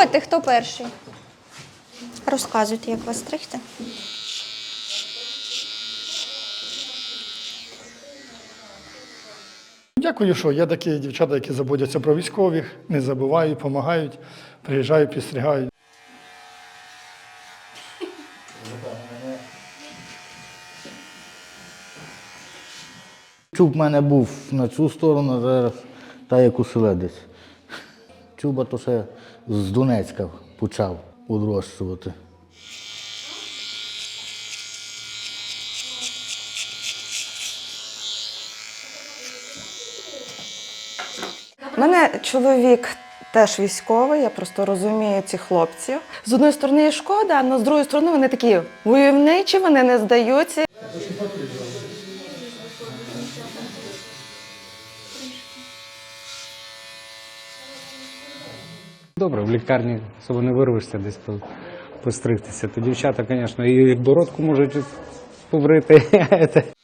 Проходьте, хто перший. Розказуйте, як вас стригти. Дякую, що є такі дівчата, які заботяться про військових, не забувають, допомагають, приїжджають, підстрігають. Чуб в мене був на цю сторону, зараз та як у селедець. Чуба то ще з Донецька почав одрощувати. У мене чоловік теж військовий, я просто розумію цих хлопців. З одної сторони шкода, але з другої сторони вони такі войовничі, вони не здаються. Добре, в лікарні особо не вирвешся десь по- постригтися. То дівчата, звісно, і бородку можуть побрити.